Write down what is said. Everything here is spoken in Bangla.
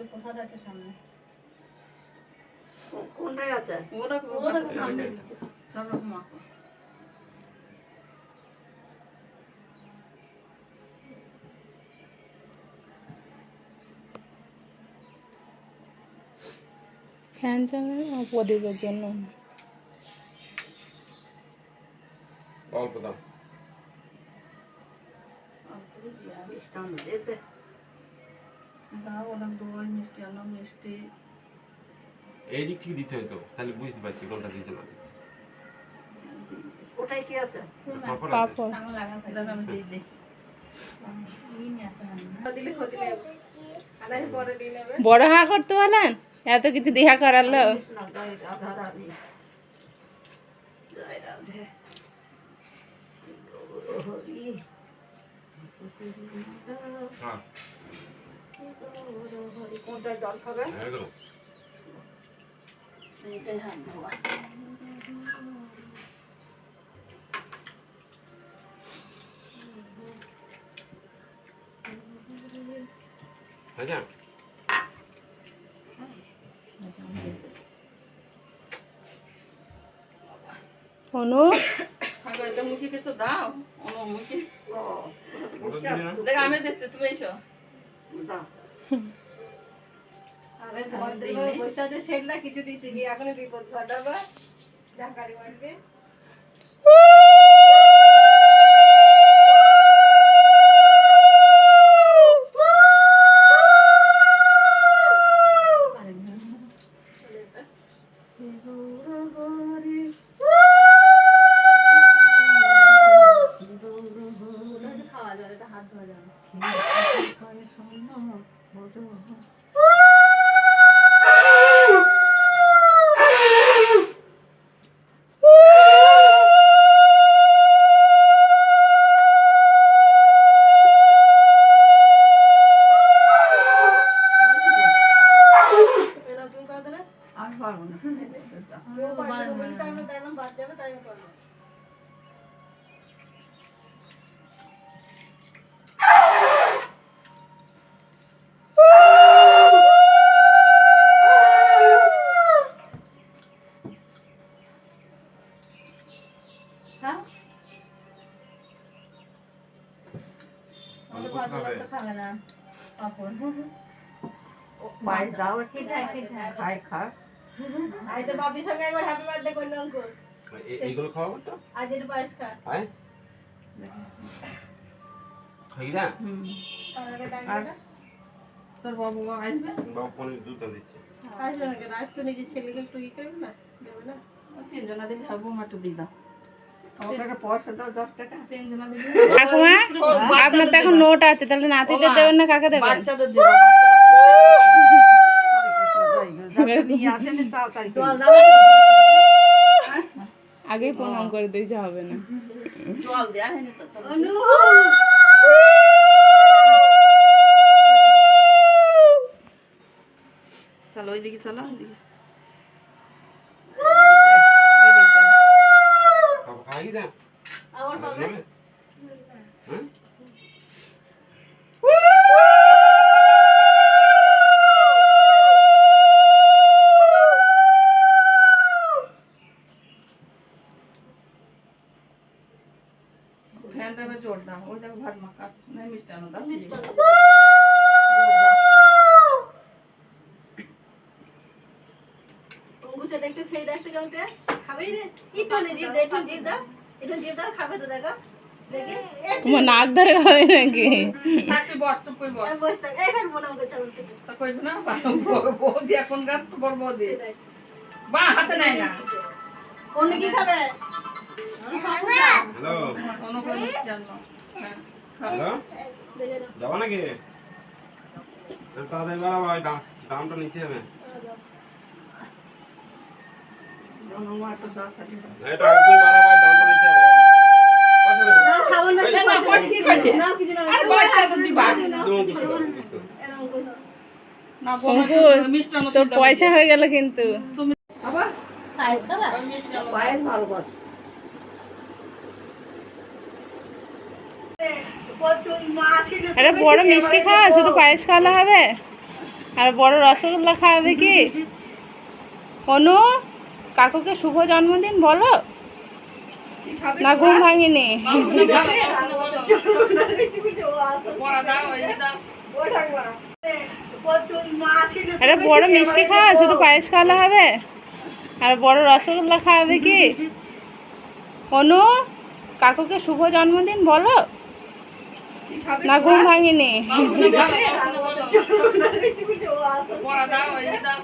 ঠাকুমার ঠাকুরের প্রসাদ আছে সামনে কোনটায় আছে ওটা ও দেখো সামনে সব রকম মাখো ফ্যান চালানো প্রদীপের জন্য অল্প দাও মিষ্টান্ন দিয়েছে দাও ওটা দই মিষ্টি মিষ্টি। এই দিক থেকে দিতে হতো তাহলে বুঝতে পারছি কোনটা দিতে ওটাই কি আছে? পাপড় আছে আমি দিয়ে দিই। বড় হা করতে বলেন? এত কিছু দেহা করালো হ্যাঁ। হরি কোনটায় জল খাবে? একদম হাত ধোয়া। আচ্ছা। অনু? মুখে কিছু দাও। অন্য মুখে আমি দেখছি তুমি এসো। আরে ভদ্র বৈশাখে ছেড়লা কিছু দিতে গিয়ে এখন বিপদ ঘটাবা। জাকারি মারবে পিঠাই পিঠাই খাই খা আজ তো বাপির সঙ্গে একবার হ্যাপি বার্থডে করলে অঙ্কুশ এ- এইগুলো খাওয়াবো তো আজ একটু পায়েস খা পায়েস খাই না হুম আমাকে আর ডাকবে তোর বাবু আসবে বাবু পনির দুধ দিচ্ছে আসবে না কেন আজ তো নিজের ছেলেকে একটু ই করবে না দেবে না তিনজনা দিলে হবে একটু দিয়ে দাও আমাকে একটা পয়সা দাও দশ টাকা তিনজনা দিলে ঠাকুমা আপনার তো এখন নোট আছে তাহলে নাতিদের দেবেন না কাকে দেবেন? বাচ্চাদের দেবো নিয়ে আসেনি তাড়াতাড়ি করে। জল দাও। আগেই প্রণাম করে দিয়েছে হবে না। জল দেওয়া হয়নি তো তোর। অনু। চলো ওইদিকে। এবার জোর দাও ওই দেখো ভাত মাখা না মিষ্টি দাও। মিষ্টি আনো। জোর দাও। অঙ্কুশ এটা একটু খেয়ে দেখতে কেমন টেস্ট খাবেই রে? একটু নে জিভ দাও একটু জিভ দাও। একটু জিভ দাও খাবে তো দেখো। তোমার নাক ধরে খাবে নাকি? বস বস। মনে না বৌদি এখন গাছ তো বড় বৌদি। বা হাতে নাই না। অন্য কি খাবে হ্যালো অন্য কোনো মিষ্টি আনো হ্যাঁ খাও। হ্যালো? যাব নাকি? তাড়াতাড়ি দামটা নিতে হবে। পয়সা তোর হয়ে গেল কিন্তু। পায়েস খাবে এটা বড় মিষ্টি খাওয়া, শুধু পায়েস খাওয়ালে হবে? আর বড় রসগোল্লা খাওয়াবে কি? অনু, কাকুকে শুভ জন্মদিন বলো। না ঘুম ভাঙিনি। আরে বড় মিষ্টি খাওয়া, শুধু পায়েস খাওয়ালে হবে? আর বড় রসগোল্লা খাওয়াবে কি? অনু, কাকুকে শুভ জন্মদিন বলো। না ঘুম ভাঙিনি। পড়া দাও, দাও।